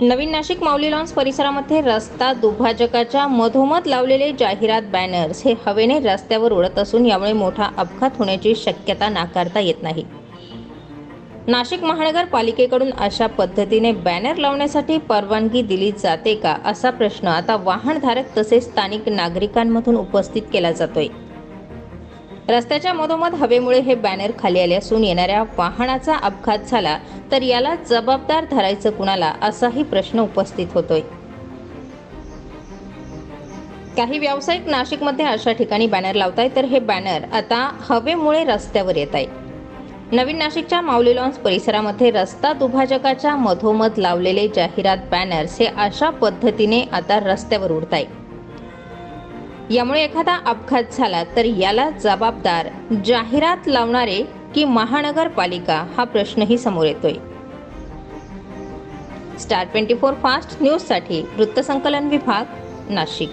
नवीन नाशिक माऊली lawns परिसरामध्ये रस्ता दुभाजकाच्या मधोमध लावलेले जाहिरात बॅनर्स हे हवेने रस्त्यावर उडत असून यामुळे मोठा अपघात होण्याची शक्यता नाकारता येत नाही. नाशिक महानगरपालिकेकडून अशा पद्धतीने बॅनर लावण्यासाठी परवानगी दिली जाते का असा प्रश्न आता वाहनधारक तसेच स्थानिक नागरिकांमधून उपस्थित केला जातोय. रस्त्याच्या मधोमध हवेमुळे हे बॅनर खाली आले असून येणाऱ्या वाहनाचा अपघात झाला तर याला जबाबदार धरायचं कुणाला असाही प्रश्न उपस्थित होतोय. काही व्यावसायिक नाशिकमध्ये अशा ठिकाणी बॅनर लावताय तर हे बॅनर आता हवेमुळे रस्त्यावर येत आहे. नवीन नाशिकच्या माऊली लॉन्स परिसरामध्ये रस्ता दुभाजकाच्या मधोमध लावलेले जाहिरात बॅनर्स हे अशा पद्धतीने आता रस्त्यावर उडत आहे यामुळे एखादा अपघात झाला तर याला जबाबदार जाहिरात लावणारे की महानगरपालिका हा प्रश्नही समोर येतोय. स्टार ट्वेंटी फोर फास्ट न्यूजसाठी वृत्तसंकलन विभाग नाशिक.